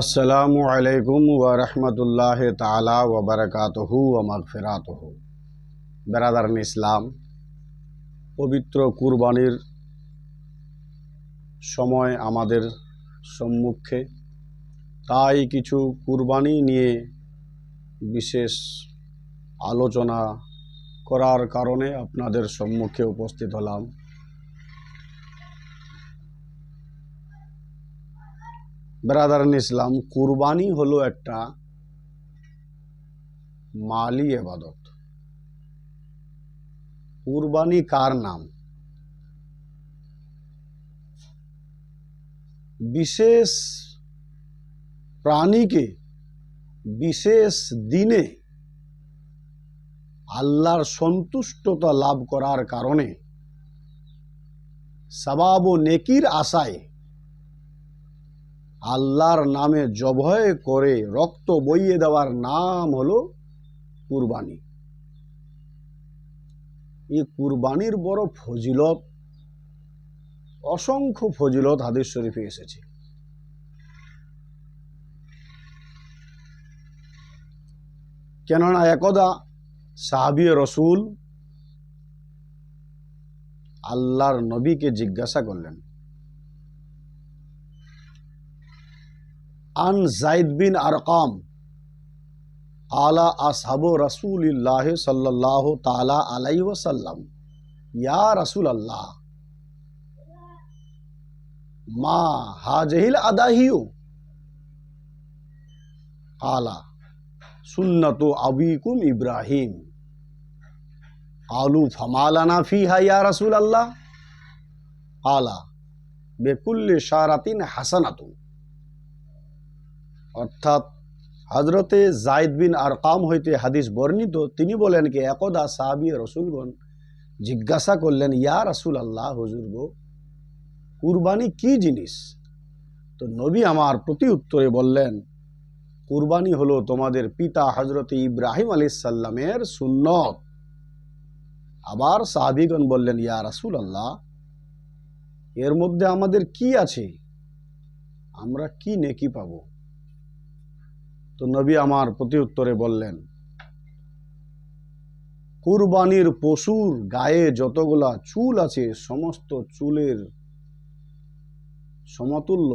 আসসালামু আলাইকুম ওয়া রহমতুল্লাহ তালা ওয়া বারাকাতুহু ওয়া মাগফিরাতুহু। বেরাদারান ইসলাম, পবিত্র কুরবানির সময় আমাদের সম্মুখে, তাই কিছু কুরবানি নিয়ে বিশেষ আলোচনা করার কারণে আপনাদের সম্মুখে উপস্থিত হলাম। ব্রাদারান ইসলাম, কুরবানি হলো একটা মালি এবাদত কুরবানি কার নাম? বিশেষ প্রাণীকে, বিশেষ দিনে আল্লাহর সন্তুষ্টতা লাভ করার কারণে সবাব ও নেকির আশায় আল্লাহর নামে জভয় করে রক্ত বইয়ে দেওয়ার নাম হলো কুরবানি। এই কুরবানির বড় ফজিলত, অসংখ্য ফজিলত হাদিস শরীফে এসেছে। কেননা একদা সাহাবি রসুল আল্লাহর নবীকে জিজ্ঞাসা করলেন আন জাইদ বিন আরকাম। আলা আসহাবু রসুলিল্লাহ সাল্লাহ তালা আলাই ওসাল্লাম ইয়া রসুল আল্লাহ মা হাজহিল আদাহিও আলা সুন্নত আবিকুম ইব্রাহিম। আলু ফমালানা ফিহা ইয়া রসুল আল্লাহ আলা বেকুল্লে সারাতিন হাসানাতুন। অর্থাৎ হজরতে জায়দ বিন আরকাম হইতে হাদিস বর্ণিত, তিনি বলেন কি, একদা সাহাবি রসুলগণ জিজ্ঞাসা করলেন, ইয়া রসুল আল্লাহ হজুর গো, কুরবানি কি জিনিস? তো নবী আমার প্রতি উত্তরে বললেন, কুরবানি হলো তোমাদের পিতা হজরতে ইব্রাহিম আলী সাল্লামের সুন্নত। আবার সাহাবিগণ বললেন, ইয়া রাসুল আল্লাহ এর মধ্যে আমাদের কি আছে? আমরা কি নেকি পাবো? তো নবী আমার প্রতি উত্তরে বললেন, কুরবানির পশুর গায়ে যতগুলা চুল আছে, সমস্ত চুলের সমতুল্য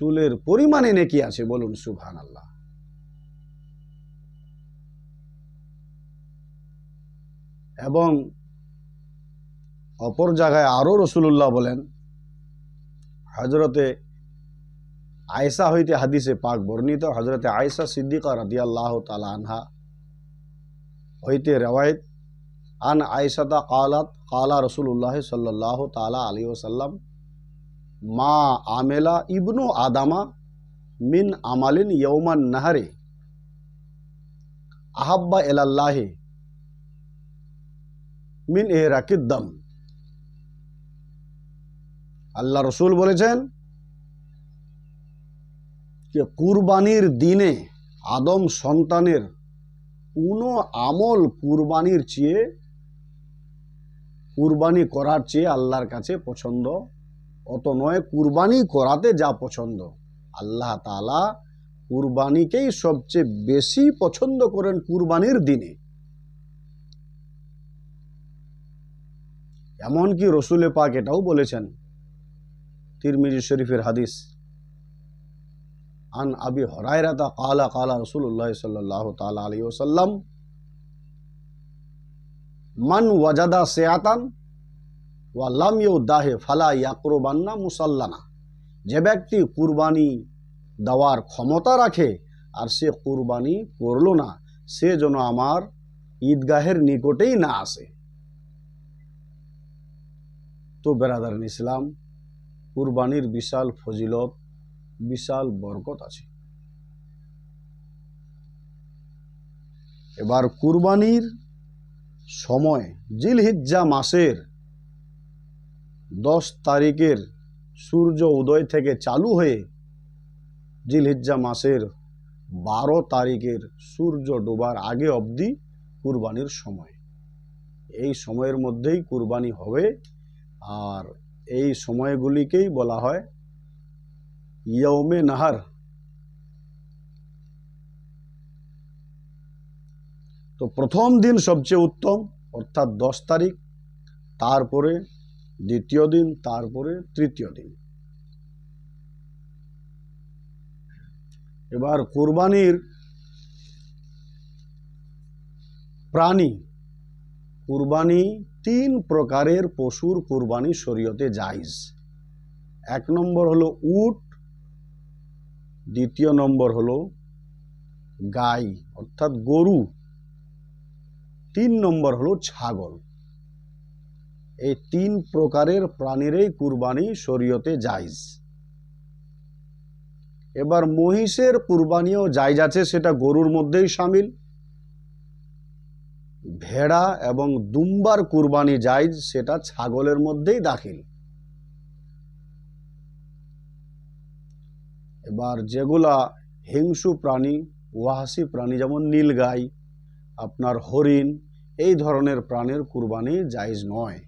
চুলের পরিমাণে নেকি আছে, বলুন সুবহান আল্লাহ এবং অপর জায়গায় আরও রসুল্লাহ বলেন হজরতে আয়সা হইতে হাদিসে পাক বর্ণিত হজরতে আয়সা সিদ্দিকা রাদিয়াল্লাহ তালা আনহা হইতে রেওয়ায়ত, আন আয়সাতা কালাত, কালা রসুল্লাহ সাল্লাহ তালা আলী ওসাল্লাম মা আমেলা ইবনু আদামা মিন আমালিন ইয়ৌমান নাহারে আহাব্বা এলাল্লাহে মিন এ রাকিদ্দম আল্লাহ রসুল বলেছেন যে কুরবানির দিনে আদম সন্তানের কোনো আমল কুরবানির চেয়ে, কুরবানি করার চেয়ে আল্লাহর কাছে পছন্দ। অত নয়, কুরবানি করাতে যা পছন্দ। আল্লাহ তালা কুরবানিকেই সবচেয়ে বেশি পছন্দ করেন কুরবানির দিনে। এমনকি রসুলে পাক এটাও বলেছেন, তিরমিজি শরীফের হাদিস। আন আবি হরাইরাতা কালা কালা রসুল্লাহ সাল্লাহ তালা আলী ওসাল্লাম মান ওয়াজাদা সেয়াতান ওয়াল্লাম ইউ দাহে ফালা ইয়াকরবান্না মুসাল্লানা যে ব্যক্তি কুরবানি দেওয়ার ক্ষমতা রাখে আর সে কুরবানি করল না, সে যেন আমার ঈদগাহের নিকটেই না আসে। তো বেরাদার ইসলাম, কুরবানির বিশাল ফজিলত বিশাল বরকত আছে। এবার কুরবানির সময়, জিলহিজ্জা মাসের দশ তারিখের সূর্য উদয় থেকে চালু হয়ে জিলহিজ্জা মাসের বারো তারিখের সূর্য ডোবার আগে অবধি কুরবানির সময়। এই সময়ের মধ্যেই কুরবানি হবে, আর এই সময়গুলিকেই বলা হয় ইয়মে নাহার তো প্রথম দিন সবচেয়ে উত্তম, অর্থাৎ দশ তারিখ, তারপরে দ্বিতীয় দিন, তারপরে তৃতীয় দিন। এবার কুরবানির প্রাণী, কুরবানি তিন প্রকারের পশুর কুরবানি শরীয়তে জাইজ এক নম্বর হলো উট দ্বিতীয় নম্বর হলো গাই, অর্থাৎ গরু। তিন নম্বর হলো ছাগল। এই তিন প্রকারের প্রাণীরই কুরবানি শরীয়তে জাইজ এবার মহিষের কুরবানিও জায়জ আছে, সেটা গরুর মধ্যেই সামিল। ভেড়া এবং দুম্বার কুরবানি জায়জ, সেটা ছাগলের মধ্যেই দাখিল। এবার যেগুলা হিংসু প্রাণী ওয়াহাসি প্রাণী যেমন নীলগাই আপনার হরিণ, এই ধরনের প্রাণীর কুরবানি জায়জ নয়।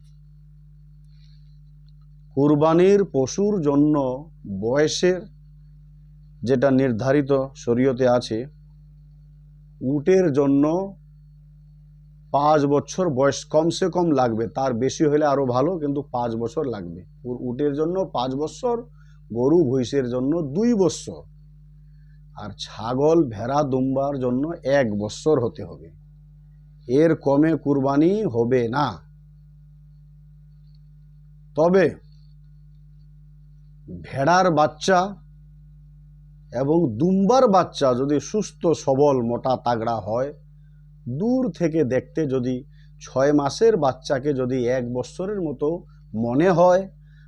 কুরবানির পশুর জন্য বয়সের যেটা নির্ধারিত শরীয়তে আছে, উটের জন্য পাঁচ বছর বয়স কমসে কম লাগবে। তার বেশি হলে আরও ভালো, কিন্তু পাঁচ বছর লাগবে। উটের জন্য পাঁচ বছর গরু ভৈষের জন্য দুই বৎসর আর ছাগল ভেড়া দুম্বার জন্য এক বৎসর হতে হবে। এর কমে কুরবানি হবে না। তবে ভেড়ার বাচ্চা এবং দুম্বার বাচ্চা যদি সুস্থ, সবল, মোটা, তাগড়া হয়, দূর থেকে দেখতে যদি ছয় মাসের বাচ্চাকে যদি এক বছরের মতো মনে হয়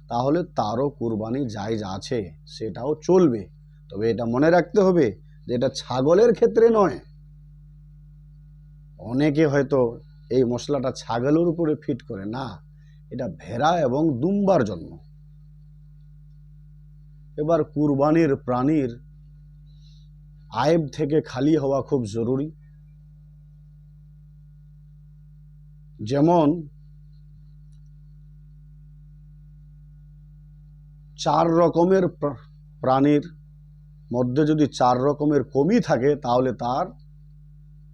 তাহলে তারও কুরবানি জায়জ আছে, সেটাও চলবে। তবে এটা মনে রাখতে হবে যে এটা ছাগলের ক্ষেত্রে নয়। অনেকে হয়তো এই মশলাটা ছাগলের উপরে ফিট করে না, এটা ভেড়া এবং দুম্বার জন্য। এবার কুরবানির প্রাণীর আয়েব থেকে খালি হওয়া খুব জরুরি। যেমন চার রকমের প্র- প্রাণীর মধ্যে যদি চার রকমের কমই থাকে, তাহলে তার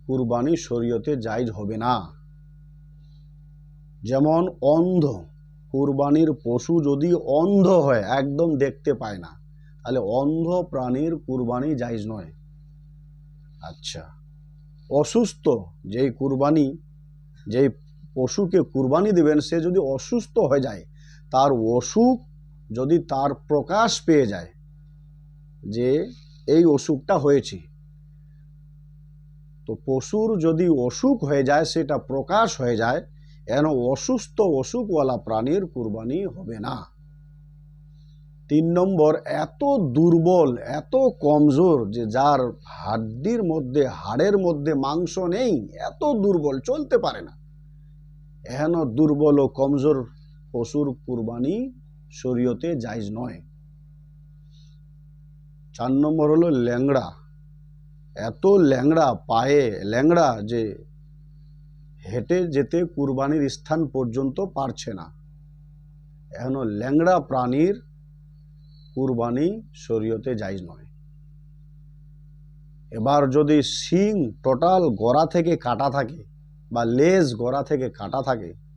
কুরবানি শরীয়তে জায়জ হবে না। যেমন অন্ধ, কুরবানির পশু যদি অন্ধ হয়, একদম দেখতে পায় না, তাহলে অন্ধ প্রাণীর কুরবানি জায়জ নয়। আচ্ছা অসুস্থ যেই কুরবানি, যেই পশুকে কুরবানি দিবেন, সে যদি অসুস্থ হয়ে যায়, তার অসুখ যদি তার প্রকাশ পেয়ে যায় যে এই অসুখটা হয়েছে, তো পশুর যদি অসুখ হয়ে যায়, সেটা প্রকাশ হয়ে যায়, এন অসুস্থ অসুখওয়ালা প্রাণীর কুরবানি হবে না। তিন নম্বর, এত দুর্বল, এত কমজোর যে যার হাড্ডির মধ্যে, হাড়ের মধ্যে মাংস নেই, এত দুর্বল, চলতে পারে না। এহেন দুর্বল ও কমজোর পশুর কুরবানি শরীয়তে জায়জ নয়। চার নম্বর হলো ল্যাংড়া। এত ল্যাংড়া পায়ে, ল্যাংড়া যে হেঁটে যেতে কুরবানির স্থান পর্যন্ত পারছে না। এখন ল্যাংড়া প্রাণীর কুরবানি শরীয়তে জায়জ নয়। এবার যদি শিং টোটাল গড়া থেকে কাটা থাকে বা লেজ গড়া থেকে কাটা থাকে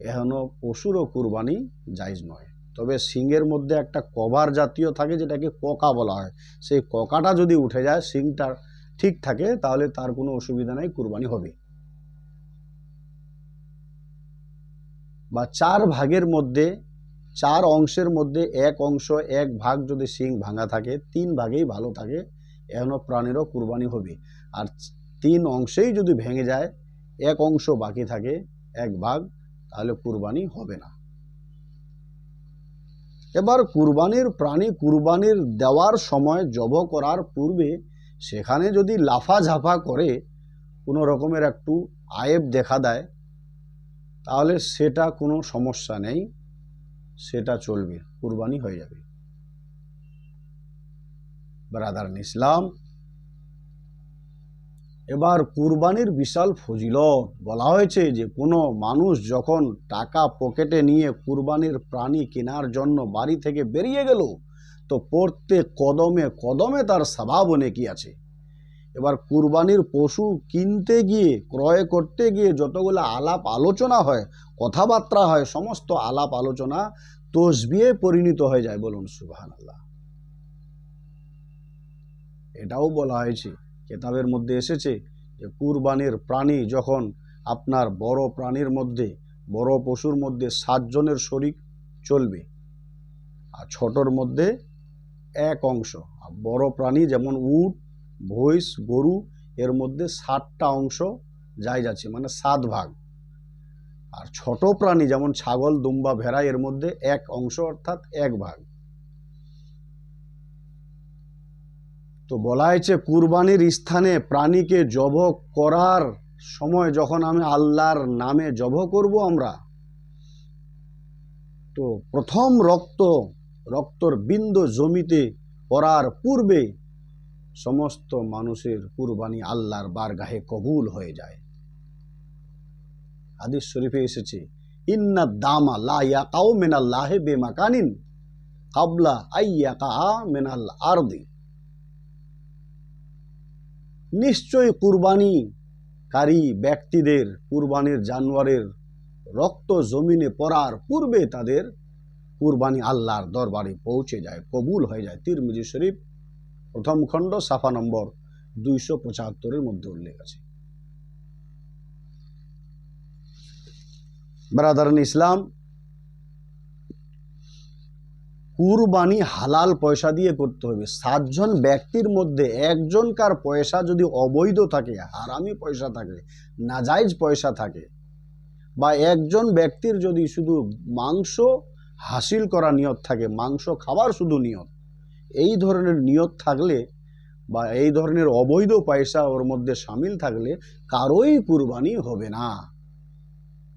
এখনও পশুরও কুরবানি জায়জ নয়। তবে শিংয়ের মধ্যে একটা কভার জাতীয় থাকে যেটাকে ককা বলা হয়। সেই ককাটা যদি উঠে যায়, শিংটা ঠিক থাকে, তাহলে তার কোনো অসুবিধা নাই, কুরবানি হবে। বা চার ভাগের মধ্যে, চার অংশের মধ্যে এক অংশ, এক ভাগ যদি শিং ভাঙা থাকে, তিন ভাগেই ভালো থাকে এখনও প্রাণীরও কুরবানি হবে। আর তিন অংশেই যদি ভেঙে যায়, এক অংশ বাকি থাকে, এক ভাগ তাহলে কুরবানি হবে না। এবার কুরবানির প্রাণী কুরবানির দেওয়ার সময় জব করার পূর্বে সেখানে যদি লাফা ঝাফা করে কোনো রকমের একটু আয়েব দেখা দেয়, তাহলে সেটা কোনো সমস্যা নেই, সেটা চলবে, কুরবানি হয়ে যাবে। ব্রাদার ইসলাম এবার কুরবানির বিশাল ফজিলত। বলা হয়েছে যে, কোনো মানুষ যখন টাকা পকেটে নিয়ে কুরবানির প্রাণী কেনার জন্য বাড়ি থেকে বেরিয়ে গেল, তো প্রত্যেক কদমে কদমে তার স্বভাব কি আছে। এবার কুরবানির পশু কিনতে গিয়ে, ক্রয় করতে গিয়ে যতগুলো আলাপ আলোচনা হয়, কথাবার্তা হয়, সমস্ত আলাপ আলোচনা তসবিয়ে পরিণত হয়ে যায় বলুন সুবাহান আল্লাহ এটাও বলা হয়েছে। কেতাবের মধ্যে এসেছে যে কুরবানির প্রাণী যখন আপনার বড় প্রাণীর মধ্যে, বড় পশুর মধ্যে সাতজনের শরিক চলবে, আর ছোটর মধ্যে এক অংশ, আর বড় প্রাণী যেমন উট ভৈষ গরু, এর মধ্যে ষাটটা অংশ যাই যাচ্ছে মানে সাত ভাগ। আর ছোট প্রাণী যেমন ছাগল, দুম্বা, ভেড়া, এর মধ্যে এক অংশ অর্থাৎ এক ভাগ। তো বলা হয়েছে, কুরবানির স্থানে প্রাণীকে জব করার সময় যখন আমি আল্লাহর নামে জব করব আমরা, তো প্রথম রক্ত, রক্তর বিন্দু জমিতে পড়ার পূর্বে সমস্ত মানুষের কুরবানি আল্লাহর বারগাহে কবুল হয়ে যায়। হাদিস শরীফে এসেছে, ইন্না দামা লা ইয়াকাউ মিনাল্লাহি বেমাকানিন কাবলা আইয়াকা মিনাল আরদি। নিশ্চয়ই কুরবানিকারী ব্যক্তিদের কুরবানির জানোয়ারের রক্ত জমিনে পড়ার পূর্বে তাদের কুরবানি আল্লাহর দরবারে পৌঁছে যায়, কবুল হয়ে যায়। তিরমিজি শরীফ, প্রথম খণ্ড, সাফা নম্বর দুইশো পঁচাত্তরের মধ্যে উল্লেখ আছে। ব্রাদারান ইসলাম কুরবানি হালাল পয়সা দিয়ে করতে হবে। সাতজন ব্যক্তির মধ্যে একজনকার পয়সা যদি অবৈধ থাকে, হারামি পয়সা থাকে নাজাইজ পয়সা থাকে, বা একজন ব্যক্তির যদি শুধু মাংস হাসিল করা নিয়ত থাকে, মাংস খাবার শুধু নিয়ত, এই ধরনের নিয়ত থাকলে বা এই ধরনের অবৈধ পয়সা ওর মধ্যে সামিল থাকলে কারোই কুরবানি হবে না।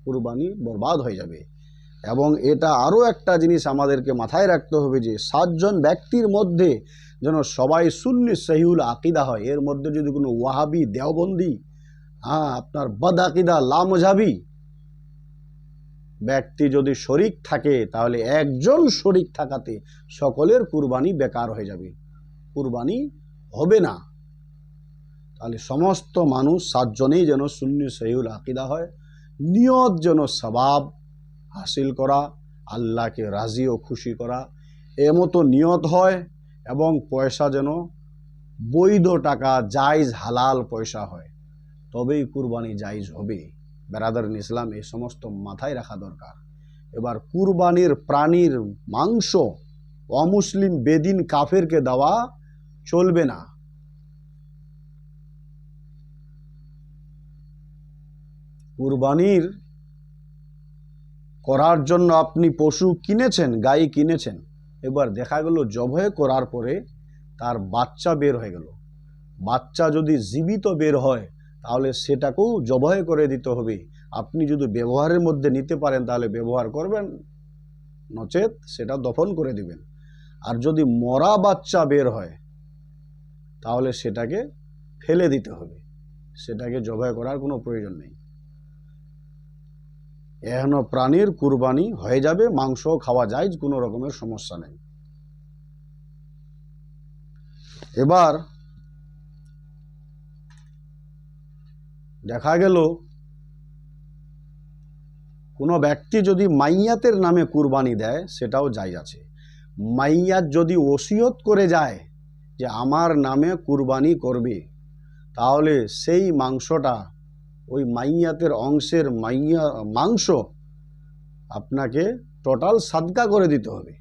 কুরবানি বরবাদ হয়ে যাবে। এবং এটা আরও একটা জিনিস আমাদেরকে মাথায় রাখতে হবে যে সাতজন ব্যক্তির মধ্যে যেন সবাই শূন্য সহিউল আকিদা হয়। এর মধ্যে যদি কোনো ওয়াহাবি, দেওবন্দি হ্যাঁ আপনার বদ আকিদা, লামজাবি ব্যক্তি যদি শরিক থাকে, তাহলে একজন শরিক থাকাতে সকলের কুরবানি বেকার হয়ে যাবে। কুরবানি হবে না। তাহলে সমস্ত মানুষ সাতজনেই যেন শূন্য সহিউল আকিদা হয়। নিয়ত যেন স্বভাব হাসিল করা, আল্লাহকে রাজি ও খুশি করা। এমতো নিয়ত হয় এবং পয়সা যেন বৈধ টাকা, জায়জ হালাল পয়সা হয়, তবেই কুরবানি জায়জ হবে। বেরাদারিন ইসলাম এই সমস্ত মাথায় রাখা দরকার। এবার কুরবানির প্রাণীর মাংস অমুসলিম বেদিন কাফেরকে দেওয়া চলবে না। কুরবানির করার জন্য আপনি পশু কিনেছেন, গাই কিনেছেন, এবার দেখা গেল জবাই করার পরে তার বাচ্চা বের হয়ে গেল। বাচ্চা যদি জীবিত বের হয়, তাহলে সেটাকেও জবাই করে দিতে হবে। আপনি যদি ব্যবহারের মধ্যে নিতে পারেন, তাহলে ব্যবহার করবেন, নচেত সেটা দফন করে দিবেন। আর যদি মরা বাচ্চা বের হয়, তাহলে সেটাকে ফেলে দিতে হবে। সেটাকে জবাই করার কোনো প্রয়োজন নেই। এহেন প্রাণীর কুরবানি হয়ে যাবে, মাংস খাওয়া যায়, কোনো রকমের সমস্যা নেই। এবার দেখা গেল, কোনো ব্যক্তি যদি মাইয়াতের নামে কুরবানি দেয়, সেটাও যাই আছে। মাইয়াত যদি ওসিয়ত করে যায় যে আমার নামে কুরবানি করবে, তাহলে সেই মাংসটা ওই মাইয়াতের অংশের মাইয়া, মাংস আপনাকে টোটাল সাদকা করে দিতে হবে।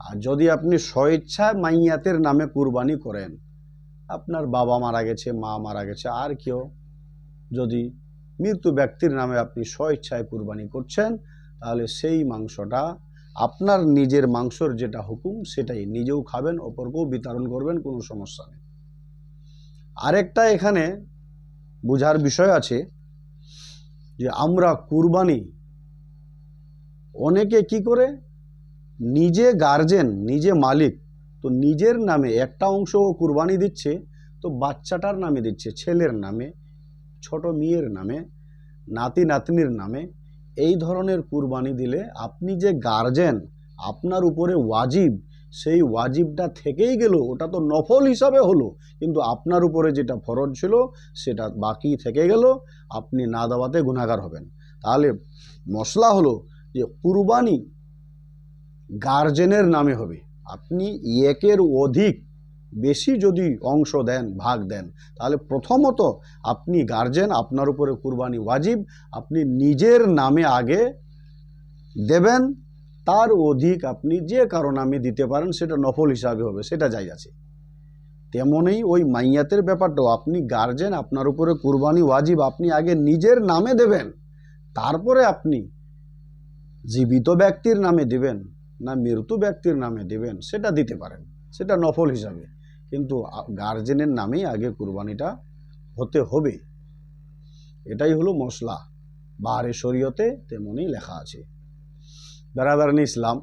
আর যদি আপনি স্বেচ্ছায় মাইয়াতের নামে কুরবানি করেন, আপনার বাবা মারা গেছে, মা মারা গেছে, আর কেউ যদি মৃত্যু ব্যক্তির নামে আপনি স্বেচ্ছায় কুরবানি করছেন, তাহলে সেই মাংসটা আপনার নিজের মাংসর যেটা হুকুম সেটাই। নিজেও খাবেন, অপরকেও বিতরণ করবেন, কোনো সমস্যা নেই। আরেকটা এখানে বোঝার বিষয় আছে যে আমরা কুরবানি অনেকে কি করে? নিজে গার্জেন নিজে মালিক, তো নিজের নামে একটা অংশ ও কুরবানি দিচ্ছে, তো বাচ্চাটার নামে দিচ্ছে, ছেলের নামে, ছোট মেয়ের নামে, নাতি নাতনির নামে, এই ধরনের কুরবানি দিলে আপনি যে গার্জেন আপনার উপরে ওয়াজিব সেই ওয়াজিবটা থেকেই গেল, ওটা তো নফল হিসাবে হলো। কিন্তু আপনার উপরে যেটা ফরজ ছিল, সেটা বাকি থেকে গেল, আপনি না দেওয়াতে গুণাগার হবেন। তাহলে মশলা হলো যে কুরবানি গার্জেনের নামে হবে। আপনি একের অধিক বেশি যদি অংশ দেন, ভাগ দেন, তাহলে প্রথমত আপনি গার্জেন, আপনার উপরে কুরবানি ওয়াজিব, আপনি নিজের নামে আগে দেবেন তার অধিক আপনি যে কারও আমি দিতে পারেন, সেটা নফল হিসাবে হবে, সেটা যাই আছে। তেমনই ওই মাইয়াতের ব্যাপারটাও আপনি গার্জেন আপনার উপরে কুরবানি ওয়াজিব, আপনি আগে নিজের নামে দেবেন, তারপরে আপনি জীবিত ব্যক্তির নামে দিবেন, না মৃত্যু ব্যক্তির নামে দিবেন, সেটা দিতে পারেন, সেটা নফল হিসাবে। কিন্তু গার্জেনের নামেই আগে কুরবানিটা হতে হবে। এটাই হলো মশলা। বাহারে শরীয়তে তেমনই লেখা আছে। বেড়াদারানি ইসলাম,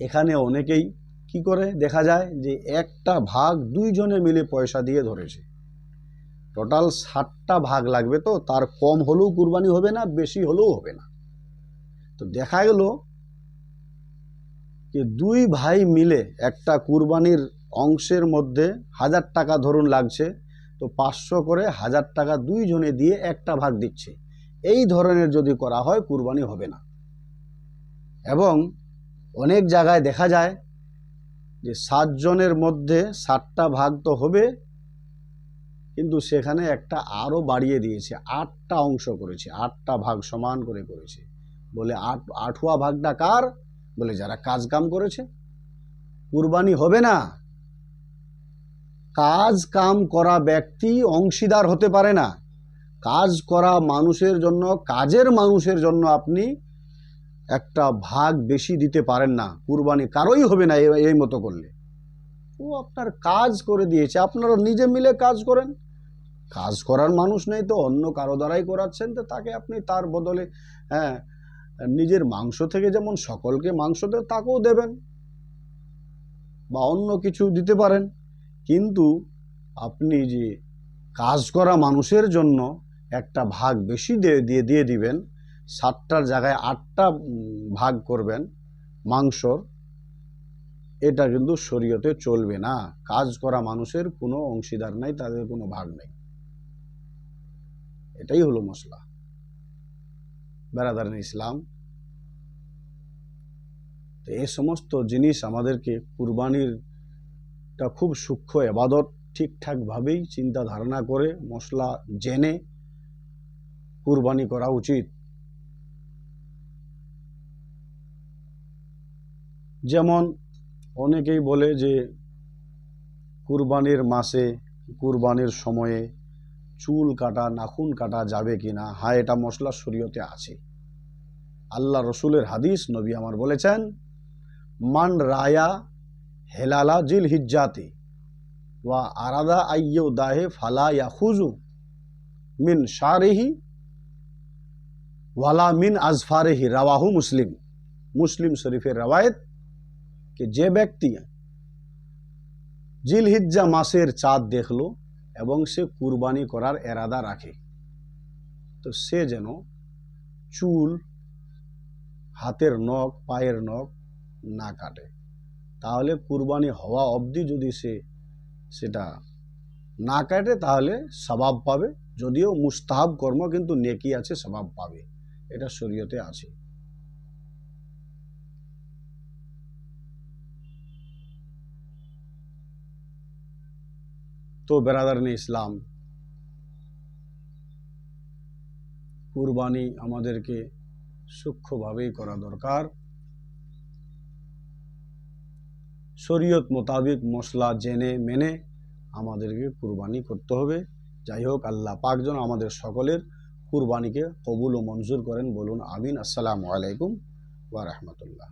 এখানে অনেকেই কি করে দেখা যায় যে একটা ভাগ দুইজনে মিলে পয়সা দিয়ে ধরেছে। টোটাল ষাটটা ভাগ লাগবে তো, তার কম হলেও কুরবানি হবে না, বেশি হলেও হবে না। তো দেখা গেল যে দুই ভাই মিলে একটা কুরবানির অংশের মধ্যে হাজার টাকা ধরুন লাগছে, তো পাঁচশো করে হাজার টাকা দুইজনে দিয়ে একটা ভাগ দিচ্ছে। এই ধরনের যদি করা হয়, কুরবানি হবে না। এবং অনেক জায়গায় দেখা যায় যে সাতজনের মধ্যে সাতটা ভাগ তো হবে, কিন্তু সেখানে একটা আরও বাড়িয়ে দিয়েছে, আটটা অংশ করেছে, আটটা ভাগ সমান করে করেছে। বলে আট, আঠুয়া ভাগটা কার? বলে যারা কাজ কাম করেছে। কুরবানি হবে না। কাজ কাম করা ব্যক্তি অংশীদার হতে পারে না। কাজ করা মানুষের জন্য, কাজের মানুষের জন্য আপনি একটা ভাগ বেশি দিতে পারেন না। কুরবানি কারোই হবে না এই- মতো করলে। ও আপনার কাজ করে দিয়েছে, আপনারা নিজে মিলে কাজ করেন। কাজ করার মানুষ নেই তো, অন্য কারও দ্বারাই করাচ্ছেন, তো তাকে আপনি তার বদলে হ্যাঁ নিজের মাংস থেকে যেমন সকলকে মাংস দেন, তাকেও দেবেন। বা অন্য কিছু দিতে পারেন। কিন্তু আপনি যে কাজ করা মানুষের জন্য একটা ভাগ বেশি দিয়ে দিয়ে দিবেন সাতটার জায়গায় আটটা ভাগ করবেন মাংসর, এটা কিন্তু শরীয়তে চলবে না। কাজ করা মানুষের কোনো অংশীদার নাই, তাদের কোনো ভাগ নেই। এটাই হলো মশলা বেড়াদারেন ইসলাম, তো এই সমস্ত জিনিস আমাদেরকে কুরবানিরটা খুব সূক্ষ্ম এবাদত ঠিকঠাকভাবেই চিন্তা ধারণা করে মশলা জেনে কুরবানি করা উচিত। যেমন অনেকেই বলে যে, কুরবানির মাসে, কুরবানির সময়ে চুল কাটা, নাখুন কাটা যাবে কি না হ্যাঁ এটা মশলা শরীয়তে আছে। আল্লাহ রসুলের হাদিস, নবী আমার বলেছেন, মান রায়া হেলালা জিল হিজ্জাতে ওয়া আরাদা আইয়ু দাহে ফালা ইয়াখুজু মিন শারেহি ওয়ালা মিন আজফারেহি রাওয়াহু মুসলিম। মুসলিম শরীফের রওয়ায়ত যে যে ব্যক্তি জিলহিজ্জা মাসের চাঁদ দেখল এবং সে কুরবানি করার এরাদা রাখে তো সে যেন চুল হাতের নখ পায়ের নখ না কাটে তাহলে কুরবানি হওয়া অবধি যদি সে সেটা না কাটে তাহলে স্বভাব পাবে যদিও মুস্তাহাব কর্ম কিন্তু নেকি আছে স্বভাব পাবে এটা শরীয়তে আছে তো বেরাদারনে ইসলাম কুরবানি আমাদেরকে সূক্ষ্মভাবেই করা দরকার শরীয়ত মোতাবিক মশলা জেনে মেনে আমাদেরকে কুরবানি করতে হবে যাই হোক আল্লাহ পাকজন আমাদের সকলের কুরবানিকে কবুল ও মঞ্জুর করেন বলুন আমিন আসসালামু আলাইকুম ওয়া রাহমাতুল্লাহ